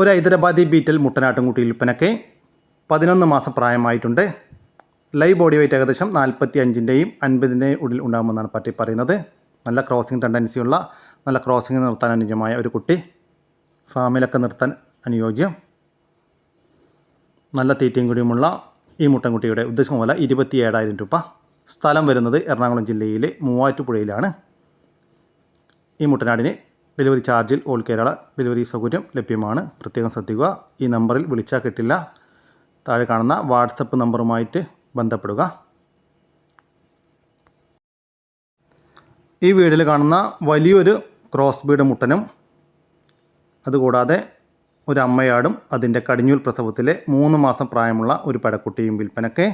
ഒരു ഹൈദരാബാദി ബീറ്റൽ മുട്ടനാട്ടുംകുട്ടി വിൽപ്പനയ്ക്ക് പതിനൊന്ന് മാസം പ്രായമായിട്ടുണ്ട്. ലൈവ് ബോഡി വെയിറ്റ് ഏകദേശം നാൽപ്പത്തി അഞ്ചിന്റെയും അൻപതിന്റെയും ഉള്ളിൽ ഉണ്ടാകുമെന്നാണ് പറ്റി പറയുന്നത്. നല്ല ക്രോസിംഗ് ടെൻഡൻസിയുള്ള നല്ല ക്രോസിംഗ് നിർത്താൻ അനുയോജ്യമായ ഒരു കുട്ടി. ഫാമിലൊക്കെ നിർത്താൻ അനുയോജ്യം. നല്ല തീറ്റയും കൂടിയുമുള്ള ഈ മുട്ടൻകുട്ടിയുടെ ഉദ്ദേശം പോലെ ഇരുപത്തി ഏഴായിരം രൂപ. സ്ഥലം വരുന്നത് എറണാകുളം ജില്ലയിലെ മൂവാറ്റുപുഴയിലാണ്. ഈ മുട്ടനാടിന് ഡെലിവറി ചാർജിൽ ഓൾ കേരള ഡെലിവറി സൗകര്യം ലഭ്യമാണ്. പ്രത്യേകം ശ്രദ്ധിക്കുക. ഈ നമ്പറിൽ വിളിച്ചാൽ കിട്ടില്ല. താഴെ കാണുന്ന വാട്സപ്പ് നമ്പറുമായിട്ട് ബന്ധപ്പെടുക. ഈ വീഡിയോയിൽ കാണുന്ന വലിയൊരു ക്രോസ് ബീഡ് മുട്ടനും അതുകൂടാതെ ഒരു അമ്മയാടും അതിന്റെ കടിഞ്ഞൂൽ പ്രസവത്തിലെ മൂന്ന് മാസം പ്രായമുള്ള ഒരു പടക്കുട്ടിയും വിൽപ്പനയ്ക്ക്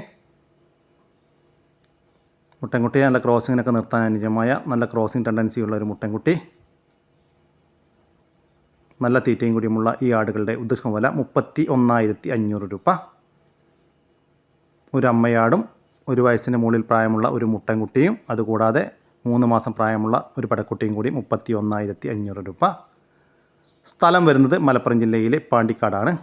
മുട്ടൻകുട്ടിയെ നല്ല ക്രോസിങ്ങിനൊക്കെ നിർത്താൻ അനുജമായ നല്ല ക്രോസിങ് ടെൻഡൻസിയുള്ള ഒരു മുട്ടൻകുട്ടി. നല്ല തീറ്റയും കൂടിയുമുള്ള ഈ ആടുകളുടെ ഉദ്ദേശം വില മുപ്പത്തി ഒന്നായിരത്തി അഞ്ഞൂറ് രൂപ. ഒരു അമ്മയാടും ഒരു വയസ്സിന് മുകളിൽ പ്രായമുള്ള ഒരു മുട്ടൻകുട്ടിയും അതുകൂടാതെ മൂന്ന് മാസം പ്രായമുള്ള ഒരു പടക്കുട്ടിയും കൂടി മുപ്പത്തി ഒന്നായിരത്തി അഞ്ഞൂറ് രൂപ. സ്ഥലം വരുന്നത് മലപ്പുറം ജില്ലയിലെ പാണ്ടിക്കാടാണ്.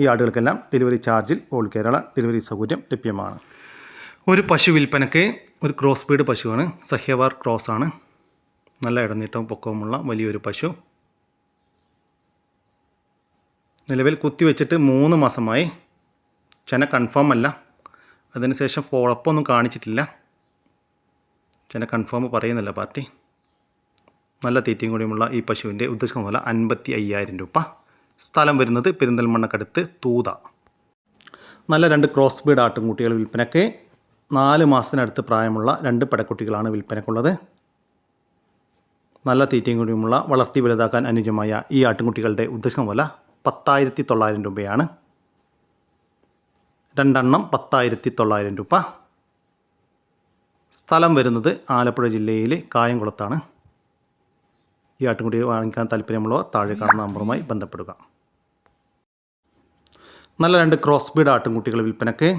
ഈ ആടുകൾക്കെല്ലാം ഡെലിവറി ചാർജിൽ ഓൾ കേരള ഡെലിവറി സൗകര്യം ലഭ്യമാണ്. ഒരു പശു വിൽപ്പനയ്ക്ക് ഒരു ക്രോസ് ബീഡ് പശുവാണ്. സഹ്യവാർ ക്രോസ് ആണ് നല്ല ഇടനീട്ടവും പൊക്കവുമുള്ള വലിയൊരു പശു. നിലവിൽ കുത്തിവെച്ചിട്ട് മൂന്ന് മാസമായി. ചെന കൺഫേം അല്ല. അതിനുശേഷം ശേഷം ഒന്നും കാണിച്ചിട്ടില്ല. ചെന കൺഫേം പറയുന്നില്ല പാർട്ടി. നല്ല തീറ്റയും കൂടിയുമുള്ള ഈ പശുവിന്റെ ഉദ്ദേശം പോലെ അൻപത്തി അയ്യായിരം രൂപ. സ്ഥലം വരുന്നത് പെരിന്തൽമണ്ണക്കടുത്ത് തൂത. നല്ല രണ്ട് ക്രോസ് ബീഡ് ആട്ടുംകുട്ടികൾ വിൽപ്പനയ്ക്ക്. നാല് മാസത്തിനടുത്ത് പ്രായമുള്ള രണ്ട് പടക്കുട്ടികളാണ് വിൽപ്പനയ്ക്കുള്ളത്. നല്ല തീറ്റയും കൂടിയുമുള്ള വളർത്തി വലുതാക്കാൻ അനുയോജ്യമായ ഈ ആട്ടിൻകുട്ടികളുടെ ഉദ്ദേശം വില പത്തായിരത്തി തൊള്ളായിരം രൂപയാണ്. രണ്ടെണ്ണം പത്തായിരത്തി തൊള്ളായിരം രൂപ. സ്ഥലം വരുന്നത് ആലപ്പുഴ ജില്ലയിലെ കായംകുളത്താണ്. ഈ ആട്ടുംകുടി വാങ്ങിക്കാൻ താല്പര്യമുള്ളവർ താഴെ കാണുന്ന നമ്പറുമായി ബന്ധപ്പെടുക. നല്ല രണ്ട് ക്രോസ് ബീഡ് ആട്ടുംകുട്ടികൾ വിൽപ്പനക്ക്.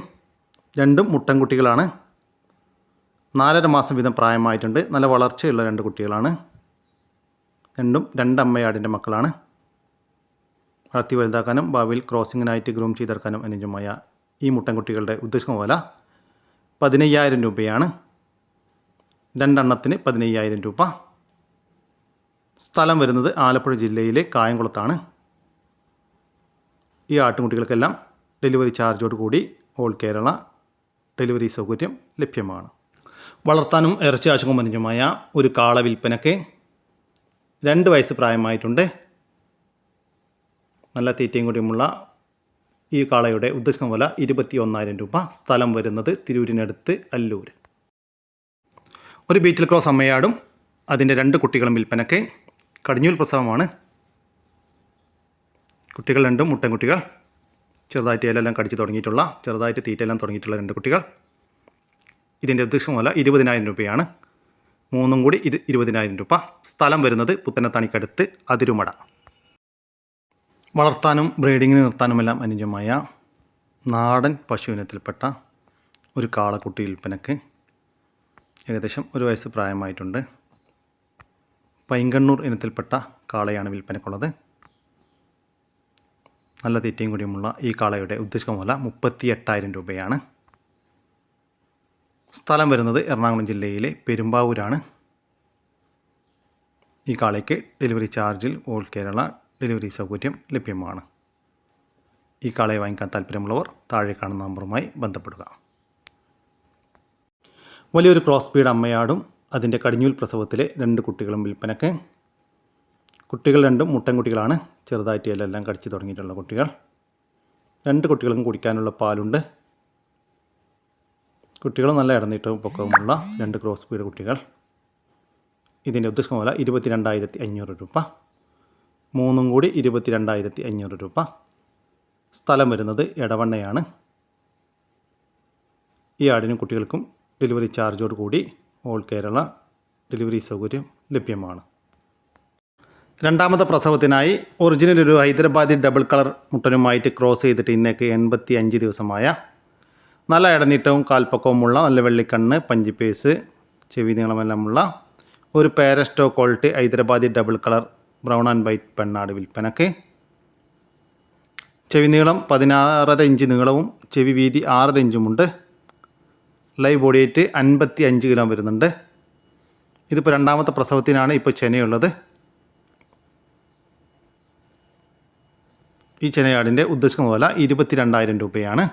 രണ്ടും മുട്ടൻകുട്ടികളാണ്. നാലര മാസം വീതം പ്രായമായിട്ടുണ്ട്. നല്ല വളർച്ചയുള്ള രണ്ട് കുട്ടികളാണ്. രണ്ടും രണ്ടമ്മയാടിന്റെ മക്കളാണ്. വളർത്തി വലുതാക്കാനും ഭാവിയിൽ ക്രോസിങ്ങിനായിട്ട് ഗ്രൂം ചെയ്തെടുക്കാനും അനുജമായ ഈ മുട്ടൻകുട്ടികളുടെ ഉദ്ദേശം വില പതിനയ്യായിരം രൂപയാണ്. രണ്ടെണ്ണത്തിന് പതിനയ്യായിരം രൂപ. സ്ഥലം വരുന്നത് ആലപ്പുഴ ജില്ലയിലെ കായംകുളത്താണ്. ഈ ആട്ടുകുട്ടികൾക്കെല്ലാം ഡെലിവറി ചാർജോട് കൂടി ഓൾ കേരള ഡെലിവറി സൗകര്യം ലഭ്യമാണ്. വളർത്താനും ഇറച്ചി ആശുപത്രി അനുജമായ ഒരു കാള വിൽപ്പനയ്ക്ക് രണ്ട് വയസ്സ് പ്രായമായിട്ടുണ്ട്. നല്ല തീറ്റയും കൂടിയുമുള്ള ഈ കാളയുടെ ഉദ്ദേശം വില ഇരുപത്തി ഒന്നായിരം രൂപ സ്ഥലം വരുന്നത് തിരൂരിനടുത്ത് അല്ലൂർ. ഒരു ബീച്ചിൽ ക്രോസ് അമ്മയാടും അതിന്റെ രണ്ട് കുട്ടികളും വിൽപ്പനയ്ക്ക് കടിഞ്ഞൂൽ പ്രസവമാണ്. കുട്ടികൾ രണ്ടും മുട്ടൻകുട്ടികൾ ചെറുതായിട്ട് ഇലെല്ലാം കടിച്ച് തുടങ്ങിയിട്ടുള്ള ചെറുതായിട്ട് തീറ്റയെല്ലാം തുടങ്ങിയിട്ടുള്ള രണ്ട് കുട്ടികൾ. ഇതിന്റെ ഉദ്ദേശം വില ഇരുപതിനായിരം രൂപയാണ്. മൂന്നും കൂടി ഇത് ഇരുപതിനായിരം രൂപ. സ്ഥലം വരുന്നത് പുത്തനത്താണിക്കടുത്ത് അതിരുമട. വളർത്താനും ബ്രീഡിങ്ങിന് നിർത്താനുമെല്ലാം അനുയോജ്യമായ നാടൻ പശുവിനത്തിൽപ്പെട്ട ഒരു കാളക്കുട്ടി വിൽപ്പനക്ക് ഏകദേശം ഒരു വയസ്സ് പ്രായമായിട്ടുണ്ട്. പൈങ്കണ്ണൂർ ഇനത്തിൽപ്പെട്ട കാളയാണ് വിൽപ്പനക്കുള്ളത്. നല്ല തീറ്റയും കൂടിയുമുള്ള ഈ കാളയുടെ ഉദ്ദേശം വില മുപ്പത്തി എട്ടായിരം രൂപയാണ്. സ്ഥലം വരുന്നത് എറണാകുളം ജില്ലയിലെ പെരുമ്പാവൂരാണ്. ഈ കാളയ്ക്ക് ഡെലിവറി ചാർജിൽ ഓൾ കേരള ഡെലിവറി സൗകര്യം ലഭ്യമാണ്. ഈ കാളയെ വാങ്ങിക്കാൻ താല്പര്യമുള്ളവർ താഴെ കാണുന്ന നമ്പറുമായി ബന്ധപ്പെടുക. വലിയൊരു ക്രോസ് ബീഡ് അമ്മയാടും അതിന്റെ കടിഞ്ഞൂൽ പ്രസവത്തിലെ രണ്ട് കുട്ടികളും വിൽപ്പനക്ക് കുട്ടികൾ രണ്ടും മുട്ടൻകുട്ടികളാണ് ചെറുതായിട്ട് എല്ലാം കടിച്ച് തുടങ്ങിയിട്ടുള്ള കുട്ടികൾ. രണ്ട് കുട്ടികൾക്കും കുടിക്കാനുള്ള പാലുണ്ട്. കുട്ടികൾ നല്ല ഇടനീട്ടവും പൊക്കവുമുള്ള രണ്ട് ക്രോസ് ബീഡ് കുട്ടികൾ. ഇതിന്റെ ഉദ്ദേശം വില ഇരുപത്തി രണ്ടായിരത്തി അഞ്ഞൂറ് രൂപ. മൂന്നും കൂടി ഇരുപത്തി രണ്ടായിരത്തി അഞ്ഞൂറ് രൂപ. സ്ഥലം വരുന്നത് എടവണ്ണയാണ്. ഈ ആടിനും കുട്ടികൾക്കും ഡെലിവറി ചാർജോട് കൂടി ഓൾ കേരള ഡെലിവറി സൗകര്യം ലഭ്യമാണ്. രണ്ടാമത്തെ പ്രസവത്തിനായി ഒറിജിനൽ ഒരു ഹൈദരാബാദി ഡബിൾ കളർ മുട്ടനുമായിട്ട് ക്രോസ് ചെയ്തിട്ട് ഇന്നേക്ക് എൺപത്തി അഞ്ച് ദിവസമായ നല്ല ഇടനീട്ടവും കാൽപ്പക്കവുമുള്ള നല്ല വെള്ളിക്കണ്ണ് പഞ്ചിപ്പേസ് ചെവി നീളമെല്ലാമുള്ള ഒരു പാരസ്റ്റോ quality Hyderabadi double colour brown and white പെണ്ണാട് വിൽപ്പനക്ക്. ചെവി നീളം പതിനാറര ഇഞ്ച് നീളവും ചെവി വീതി ആറര ഇഞ്ചുമുണ്ട്. ലൈവ് ബോഡി വെയ്റ്റ് അൻപത്തി അഞ്ച് കിലോ വരുന്നുണ്ട്. ഇതിപ്പോൾ രണ്ടാമത്തെ പ്രസവത്തിനാണ് ഇപ്പോൾ ചെനയുള്ളത്. ഈ ചെനയാടിന്റെ ഉദ്ദേശിക്കുന്ന പോലെ ഇരുപത്തി രണ്ടായിരം രൂപയാണ്.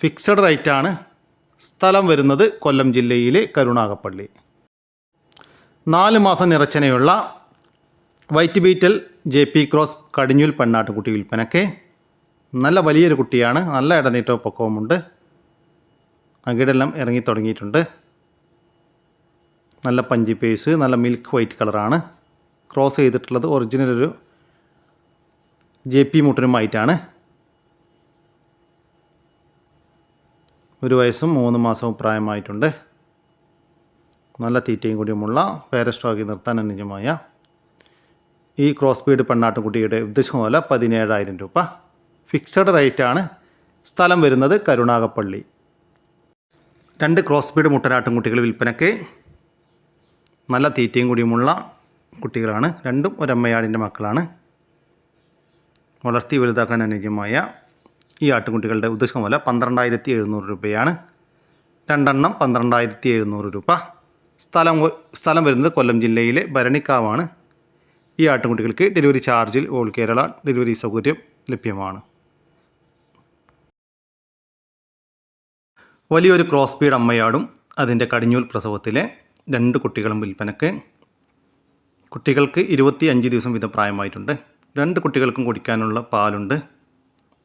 ഫിക്സഡ് റേറ്റാണ് സ്ഥലം വരുന്നത് കൊല്ലം ജില്ലയിലെ കരുണാകപ്പള്ളി. നാല് മാസം നിറച്ചനയുള്ള white Beetal J P cross കടിഞ്ഞൂൽ പെണ്ണാട്ടുകുട്ടി വിൽപ്പനക്ക്. നല്ല വലിയൊരു കുട്ടിയാണ്. നല്ല ഇടനീട്ടവും പൊക്കവുമുണ്ട് അകിടെല്ലാം ഇറങ്ങി തുടങ്ങിയിട്ടുണ്ട്. നല്ല പഞ്ചി പേസ് നല്ല മിൽക്ക് വൈറ്റ് കളറാണ്. ക്രോസ് ചെയ്തിട്ടുള്ളത് ഒറിജിനൽ ഒരു ജെ പി മുട്ടനുമായിട്ടാണ്. ഒരു വയസ്സും മൂന്ന് മാസവും പ്രായമായിട്ടുണ്ട്. നല്ല തീറ്റയും കൂടിയുമുള്ള പേരസ്റ്റോക്കി നിർത്താൻ അനുയോജ്യമായ ഈ ക്രോസ് ബീഡ് പെണ്ണാട്ടുകുട്ടിയുടെ ഉദ്ദേശം പോലെ പതിനേഴായിരം രൂപ. ഫിക്സഡ് റേറ്റാണ് സ്ഥലം വരുന്നത് കരുണാകപ്പള്ളി രണ്ട് ക്രോസ് ബീഡ് മുട്ടനാട്ടുംകുട്ടികൾ വിൽപ്പനയ്ക്ക് നല്ല തീറ്റയും കൂടിയുമുള്ള കുട്ടികളാണ്. രണ്ടും ഒരമ്മയാടിന്റെ മക്കളാണ്. വളർത്തി വലുതാക്കാൻ അനുയോജ്യമായ ഈ ആട്ടുകുട്ടികളുടെ ഉദ്ദേശം പോലെ പന്ത്രണ്ടായിരത്തി എഴുന്നൂറ് രൂപയാണ്. രണ്ടെണ്ണം പന്ത്രണ്ടായിരത്തി എഴുന്നൂറ് രൂപ. സ്ഥലം സ്ഥലം വരുന്നത് കൊല്ലം ജില്ലയിലെ ഭരണിക്കാവാണ്. ഈ ആട്ടുകുട്ടികൾക്ക് ഡെലിവറി ചാർജിൽ ഓൾ കേരള ഡെലിവറി സൗകര്യം ലഭ്യമാണ്. വലിയൊരു ക്രോസ് ബീഡ് അമ്മയാടും അതിന്റെ കടിഞ്ഞൂൽ പ്രസവത്തിലെ രണ്ട് കുട്ടികളും വിൽപ്പനക്ക്. കുട്ടികൾക്ക് ഇരുപത്തി അഞ്ച് ദിവസം വീതം പ്രായമായിട്ടുണ്ട്. രണ്ട് കുട്ടികൾക്കും കുടിക്കാനുള്ള പാലുണ്ട്.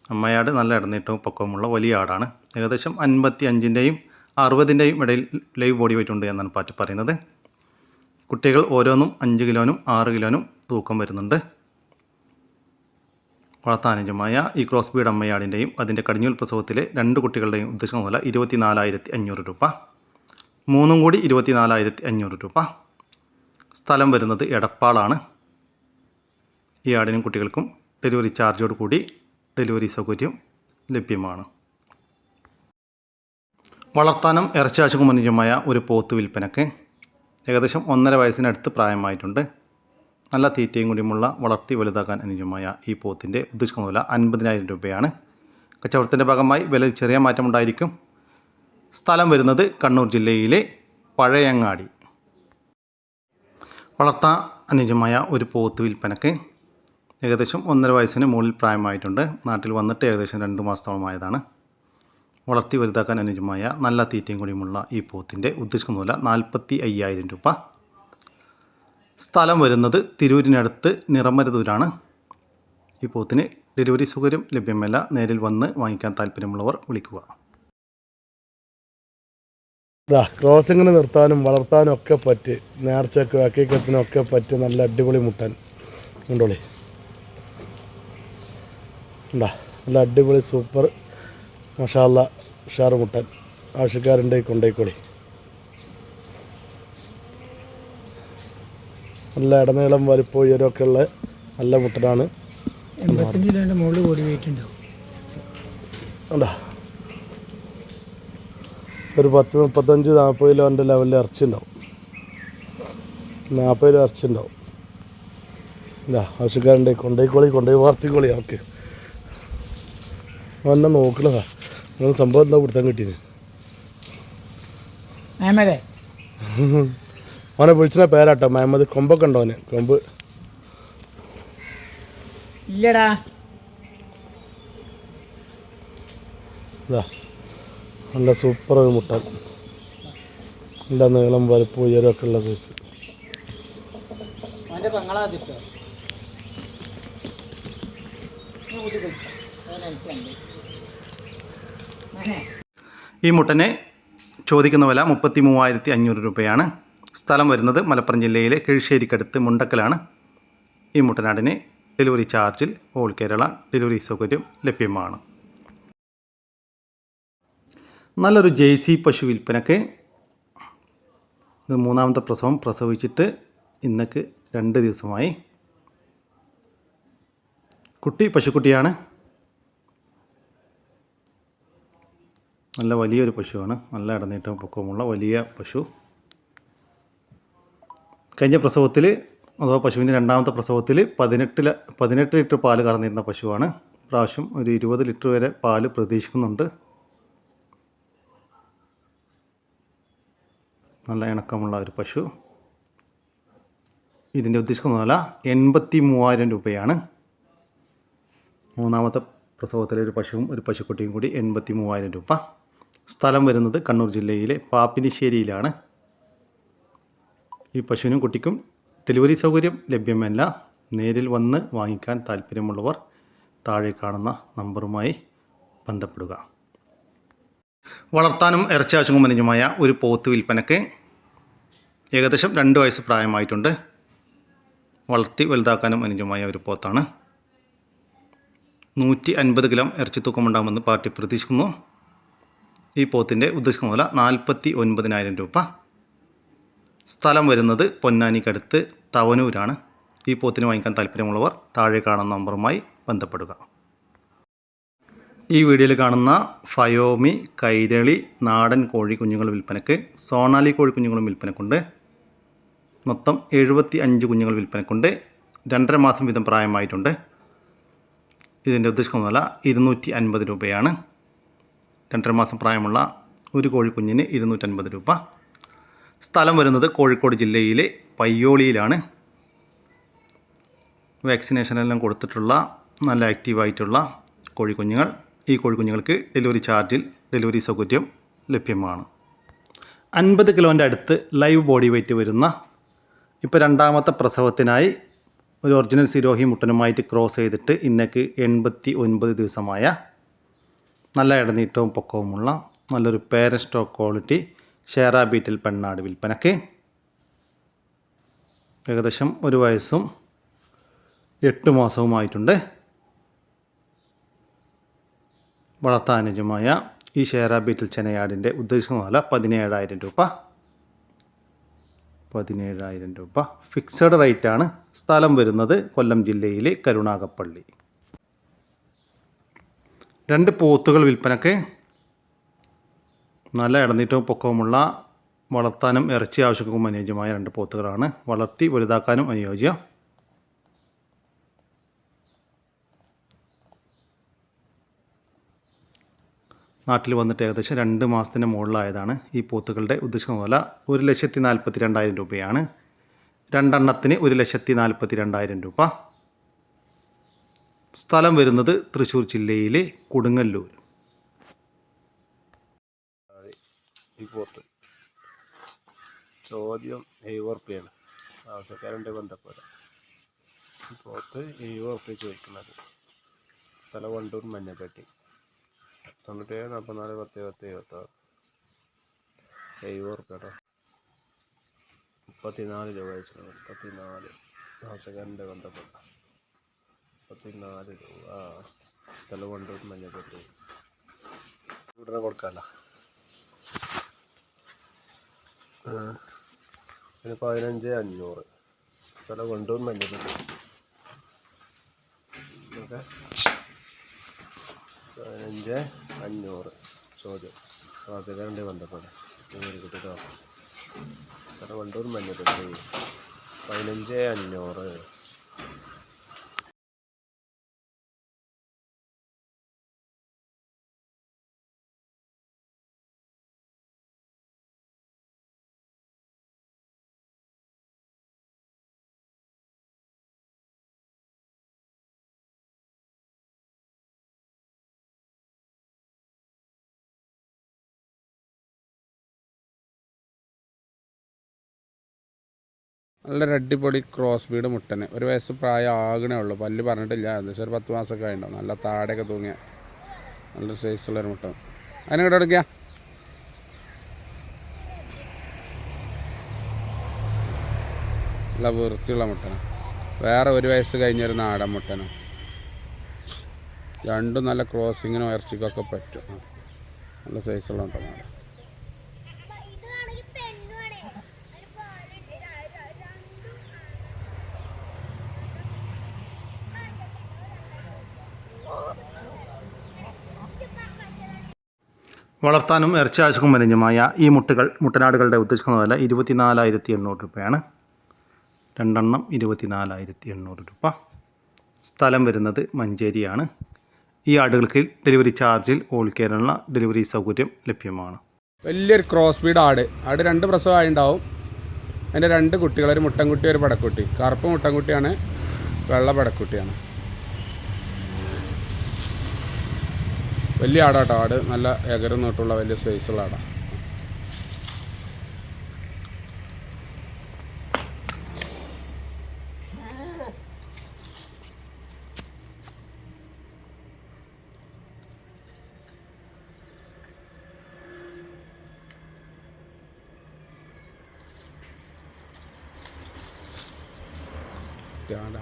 അമ്മയാട് നല്ല ഇടനീട്ടവും പൊക്കവുമുള്ള വലിയ ആടാണ്. ഏകദേശം അൻപത്തി അഞ്ചിന്റെയും അറുപതിന്റെയും ഇടയിൽ ലൈവ് ബോഡി വെയിറ്റ് ഉണ്ട് എന്നാണ് പാറ്റി പറയുന്നത്. കുട്ടികൾ ഓരോന്നും അഞ്ച് കിലോനും ആറ് കിലോനും തൂക്കം വരുന്നുണ്ട്. വളർത്താനുജമായ ഈ ക്രോസ് ബീഡ് അമ്മയാടിന്റെയും അതിന്റെ കടിഞ്ഞൂൽ പ്രസവത്തിലെ രണ്ട് കുട്ടികളുടെയും ഉദ്ദേശം വില ഇരുപത്തി നാലായിരത്തി അഞ്ഞൂറ് രൂപ. മൂന്നും കൂടി ഇരുപത്തി നാലായിരത്തി അഞ്ഞൂറ് രൂപ. സ്ഥലം വരുന്നത് എടപ്പാളാണ്. ഈ ആടിനും കുട്ടികൾക്കും ഡെലിവറി ചാർജോട് കൂടി ഡെലിവറി സൗകര്യം ലഭ്യമാണ്. വളർത്താനും ഇറച്ചാശുക്കും അനുജമായ ഒരു പോത്ത് വിൽപ്പനക്ക് ഏകദേശം ഒന്നര വയസ്സിനടുത്ത് പ്രായമായിട്ടുണ്ട്. നല്ല തീറ്റയും കൂടിയുമുള്ള വളർത്തി വലുതാക്കാൻ അനുജമായ ഈ പോത്തിന്റെ ഉദ്ദേശിക്കുന്ന വില അൻപതിനായിരം രൂപയാണ്. കച്ചവടത്തിന്റെ ഭാഗമായി വില ചെറിയ മാറ്റമുണ്ടായിരിക്കും സ്ഥലം വരുന്നത് കണ്ണൂർ ജില്ലയിലെ പഴയങ്ങാടി. വളർത്താൻ അനുജമായ ഒരു പോത്ത് വിൽപ്പനക്ക് ഏകദേശം ഒന്നര വയസ്സിന് മുകളിൽ പ്രായമായിട്ടുണ്ട്. നാട്ടിൽ വന്നിട്ട് ഏകദേശം രണ്ട് മാസത്തോളമായതാണ്. വളർത്തി വലുതാക്കാൻ അനുജമായ നല്ല തീറ്റയും കൂടിയുമുള്ള ഈ പോത്തിന്റെ ഉദ്ദേശിക്കുന്ന വില നാൽപ്പത്തി അയ്യായിരം രൂപ. സ്ഥലം വരുന്നത് തിരൂരിനടുത്ത് നിറമരുതൂരാണ്. ഈ പോത്തിന് ഡെലിവറി സൗകര്യം ലഭ്യമല്ല. നേരിൽ വന്ന് വാങ്ങിക്കാൻ താല്പര്യമുള്ളവർ വിളിക്കുക. ക്രോസിങ്ങിന് നിർത്താനും വളർത്താനും ഒക്കെ പറ്റി നേർച്ചയ്ക്ക് അക്കീക്കത്തിനും ഒക്കെ പറ്റി നല്ല അടിപൊളി മുട്ടൻ. ഉണ്ടോളി ഉണ്ടാ? നല്ല അടിപൊളി സൂപ്പർ മഷാല്ല ഉഷാറ് മുട്ടൻ ആവശ്യക്കാരുണ്ട് കൊണ്ടേക്കോളി നല്ല ഇടനീളം വലിപ്പം ഉയരമൊക്കെ ഉള്ള നല്ല മുട്ടനാണ്. എൺപത്തഞ്ച് കിലോന്റെ മുകളിൽ ബോഡി വെയിറ്റ് ഉണ്ടാവും. ഉണ്ടാ ഒരു പത്ത് മുപ്പത്തഞ്ച് നാൽപ്പത് കിലോന്റെ ലെവലിൽ ഇറച്ചി ഉണ്ടാവും നാൽപ്പത് കിലോ ഇറച്ചി ഉണ്ടാവും ഇതാ ആവശ്യക്കാരുണ്ട് കൊണ്ടേക്കോളി കൊണ്ടുപോയി വാർത്തിക്കോളി ഓക്കെ എന്നെ നോക്കണതാ. നിങ്ങൾ സംഭവം എന്താ കൊടുത്താൻ അഹമ്മദേ അവനെ വിളിച്ചിന പേരാട്ടോ മഹമ്മദ് കൊമ്പൊക്കെ ഉണ്ടോ അവന് കൊമ്പ്. ഇല്ലടാ. ഇതാ. നല്ല സൂപ്പർ ഒരു മുട്ട. നല്ല നീളം വലുപ്പം ഉയരമൊക്കെ ഉള്ള സൈസ് പെങ്ങളാ ഈ മുട്ടനെ ചോദിക്കുന്ന വില മുപ്പത്തി മൂവായിരത്തി അഞ്ഞൂറ് രൂപയാണ്. സ്ഥലം വരുന്നത് മലപ്പുറം ജില്ലയിലെ കിഴിശ്ശേരിക്കടുത്ത് മുണ്ടക്കലാണ്. ഈ മുട്ടനാടിന് ഡെലിവറി ചാർജിൽ ഓൾ കേരള ഡെലിവറി സൗകര്യം ലഭ്യമാണ്. നല്ലൊരു ജെയ്സി പശു വിൽപ്പനക്ക് ഇത് മൂന്നാമത്തെ പ്രസവം പ്രസവിച്ചിട്ട് ഇന്നക്ക് രണ്ട് ദിവസമായി. കുട്ടി പശുക്കുട്ടിയാണ്. നല്ല വലിയൊരു പശുവാണ്. നല്ല ഇടനീട്ടം പൊക്കവുമുള്ള വലിയ പശു. കഴിഞ്ഞ പ്രസവത്തിൽ അഥവാ പശുവിന്റെ രണ്ടാമത്തെ പ്രസവത്തിൽ പതിനെട്ട് ല- പതിനെട്ട് ലിറ്റർ പാൽ കറന്നിരുന്ന പശുവാണ്. പ്രാവശ്യം ഒരു ഇരുപത് ലിറ്റർ വരെ പാൽ പ്രതീക്ഷിക്കുന്നുണ്ട്. നല്ല ഇണക്കമുള്ള ഒരു പശു. ഇതിന്റെ ഉദ്ദേശിക്കുന്ന വില എൺപത്തി മൂവായിരം രൂപയാണ്. മൂന്നാമത്തെ പ്രസവത്തിലെ ഒരു പശുവും ഒരു പശുക്കുട്ടിയും കൂടി എൺപത്തി മൂവായിരം രൂപ. സ്ഥലം വരുന്നത് കണ്ണൂർ ജില്ലയിലെ പാപ്പിനിശ്ശേരിയിലാണ്. ഈ പശുവിനും കുട്ടിക്കും ഡെലിവറി സൗകര്യം ലഭ്യമല്ല. നേരിൽ വന്ന് വാങ്ങിക്കാൻ താല്പര്യമുള്ളവർ താഴെ കാണുന്ന നമ്പറുമായി ബന്ധപ്പെടുക. വളർത്താനും ഇറച്ചി അനുജമായ ഒരു പോത്ത് വിൽപ്പനയ്ക്ക് ഏകദേശം രണ്ട് വയസ്സ് പ്രായമായിട്ടുണ്ട്. വളർത്തി വലുതാക്കാനും അനുജമായ ഒരു പോത്താണ്. നൂറ്റി അൻപത് കിലോ ഇറച്ചി തൂക്കമുണ്ടാകുമെന്ന് പാർട്ടി പ്രതീക്ഷിക്കുന്നു. ഈ പോത്തിന്റെ ഉദ്ദേശിക്കുന്ന പോലെ നാൽപ്പത്തി ഒൻപതിനായിരം രൂപ. സ്ഥലം വരുന്നത് പൊന്നാനിക്കടുത്ത് തവനൂരാണ്. ഈ പോത്തിന് വാങ്ങിക്കാൻ താല്പര്യമുള്ളവർ താഴെ കാണുന്ന നമ്പറുമായി ബന്ധപ്പെടുക. ഈ വീഡിയോയിൽ കാണുന്ന ഫയോമി കൈരളി നാടൻ കോഴി കുഞ്ഞുങ്ങൾ വിൽപ്പനയ്ക്ക് സോണാലി കോഴി കുഞ്ഞുങ്ങളും വിൽപ്പനക്കുണ്ട്. മൊത്തം എഴുപത്തി അഞ്ച് കുഞ്ഞുങ്ങൾ വിൽപ്പനക്കുണ്ട്. രണ്ടര മാസം വീതം പ്രായമായിട്ടുണ്ട്. ഇതിന്റെ ഉദ്ദേശിക്കുന്ന വില ഇരുന്നൂറ്റി അൻപത് രൂപയാണ്. രണ്ടര മാസം പ്രായമുള്ള ഒരു കോഴിക്കുഞ്ഞിന് ഇരുന്നൂറ്റൻപത് രൂപ. സ്ഥലം വരുന്നത് കോഴിക്കോട് ജില്ലയിലെ പയ്യോളിയിലാണ്. വാക്സിനേഷനെല്ലാം കൊടുത്തിട്ടുള്ള നല്ല ആക്റ്റീവായിട്ടുള്ള കോഴിക്കുഞ്ഞുങ്ങൾ. ഈ കോഴിക്കുഞ്ഞുങ്ങൾക്ക് ഡെലിവറി ചാർജിൽ ഡെലിവറി സൗകര്യം ലഭ്യമാണ്. അൻപത് കിലോന്റെ അടുത്ത് ലൈവ് ബോഡി വെയ്റ്റ് വരുന്ന ഇപ്പോൾ രണ്ടാമത്തെ പ്രസവത്തിനായി ഒരു ഒറിജിനൽ സിരോഹി മുട്ടനുമായിട്ട് ക്രോസ് ചെയ്തിട്ട് ഇന്നേക്ക് എൺപത്തി ഒൻപത് ദിവസമായ നല്ല ഇടനീട്ടവും പൊക്കവുമുള്ള നല്ലൊരു പേരൻ സ്റ്റോക്ക് ക്വാളിറ്റി ഷെയറാ ബീറ്റിൽ പെണ്ണാട് വിൽപ്പനയ്ക്ക് ഏകദേശം ഒരു വയസ്സും എട്ട് മാസവുമായിട്ടുണ്ട്. വളർത്താനുജമായ ഈ ഷെയറാ ബീറ്റിൽ ചെനയാടിന്റെ ഉദ്ദേശിക്കുന്ന വില പതിനേഴായിരം രൂപ. പതിനേഴായിരം രൂപ. ഫിക്സഡ് റേറ്റാണ് സ്ഥലം വരുന്നത് കൊല്ലം ജില്ലയിലെ കരുണാകപ്പള്ളി. രണ്ട് പോത്തുകൾ വിൽപ്പനക്ക് നല്ല ഇടനീറ്റവും പൊക്കവുമുള്ള വളർത്താനും ഇറച്ചി ആവശ്യക്കും അനുയോജ്യമായ രണ്ട് പോത്തുകളാണ്. വളർത്തി വലുതാക്കാനും അനുയോജ്യം. നാട്ടിൽ വന്നിട്ട് ഏകദേശം രണ്ട് മാസത്തിന് മുകളിലായതാണ് ഈ പോത്തുകളുടെ ഉദ്ദേശിക്കുന്ന വില. ഒരു ലക്ഷത്തി നാൽപ്പത്തി രണ്ടായിരം രൂപയാണ്. രണ്ടെണ്ണത്തിന് ഒരു ലക്ഷത്തി നാൽപ്പത്തി രണ്ടായിരം രൂപ. സ്ഥലം വരുന്നത് തൃശ്ശൂർ ജില്ലയിലെ കൊടുങ്ങല്ലൂർ. ചോദ്യം എഴുപത് ബന്ധപ്പെടാം. ഈ പോത്ത് എഴുപത് ചോദിക്കുന്നത്. സ്ഥലം വണ്ടൂർ മഞ്ഞപ്പെട്ടി. തൊണ്ണൂറ്റേഴ് നാൽപ്പത്തിനാല് പത്ത് പത്ത് എഴുപത്താറ്. എഴുപത് കേട്ടോ മുപ്പത്തിനാല് രൂപ വെച്ചിട്ടുണ്ട് മുപ്പത്തിനാല് ആവശ്യക്കാരുണ്ട് ബന്ധപ്പെടാം. മുപ്പത്തിനാല് രൂപ. സ്ഥലം വണ്ടൂർ മഞ്ഞപ്പെട്ടി. ഉടനെ കൊടുക്കാമല്ലോ പിന്നെ പതിനഞ്ച് അഞ്ഞൂറ്. സ്ഥലം കൊണ്ടുവന്ന് മഞ്ഞപ്പള്ളി ഓക്കെ പതിനഞ്ച് അഞ്ഞൂറ്. ചോദ്യം. ആവശ്യക്കാരുണ്ട് ബന്ധപ്പെടാം കിട്ടിട്ടോ സ്ഥലം കൊണ്ടൂർ പതിനഞ്ച് അഞ്ഞൂറ്. നല്ലൊരു അടിപൊളി ക്രോസ് ബീഡ് മുട്ടന്. ഒരു വയസ്സ് പ്രായം ആകണേ ഉള്ളൂ. പല്ല് പറഞ്ഞിട്ടില്ല. ഏകദേശം ഒരു പത്ത് മാസമൊക്കെ ആയിട്ടുണ്ടാവും നല്ല താടയൊക്കെ തൂങ്ങിയ നല്ല സൈസുള്ളൊരു മുട്ടൻ അതിനെങ്ങോട്ട് എടുക്കുക. നല്ല വൃത്തിയുള്ള മുട്ടന. വേറെ ഒരു വയസ്സ് കഴിഞ്ഞൊരു നാടൻ മുട്ടന. രണ്ടും നല്ല ക്രോസിങ്ങിനും ഇറച്ചിക്കൊക്കെ പറ്റും. നല്ല സൈസുള്ള മുട്ടനാണ് ഇതാണെങ്കിൽ പെണ്ണുമാണ് ഒരു പാലിട്ട് രണ്ടും വളർത്താനും ഇറച്ചി ആവശ്യക്കും ഈ മുട്ടകൾ മുട്ടനാടുകളുടെ ഉദ്ദേശിക്കുന്ന വില ഇരുപത്തിനാലായിരത്തി എണ്ണൂറ് രൂപയാണ്. രണ്ടെണ്ണം ഇരുപത്തി നാലായിരത്തി എണ്ണൂറ് രൂപ. സ്ഥലം വരുന്നത് മഞ്ചേരിയാണ്. ഈ ആടുകൾക്ക് ഡെലിവറി ചാർജിൽ ഓൾ കേരള ഡെലിവറി സൗകര്യം ലഭ്യമാണ്. വലിയൊരു ക്രോസ് ബീഡ് ആട്. ആട് രണ്ട് പ്രസവമായി ഉണ്ടാവും അതിന്റെ രണ്ട് കുട്ടികൾ ഒരു മുട്ടൻകുട്ടി ഒരു പടക്കുട്ടി. കറുപ്പ് മുട്ടൻകുട്ടിയാണ് വെള്ള പടക്കുട്ടിയാണ്. വലിയ ആടാട്ടോ. ആട് നല്ല എകരം നോട്ടുള്ള വലിയ സൈസുള്ള ആടാണ് ആടാ.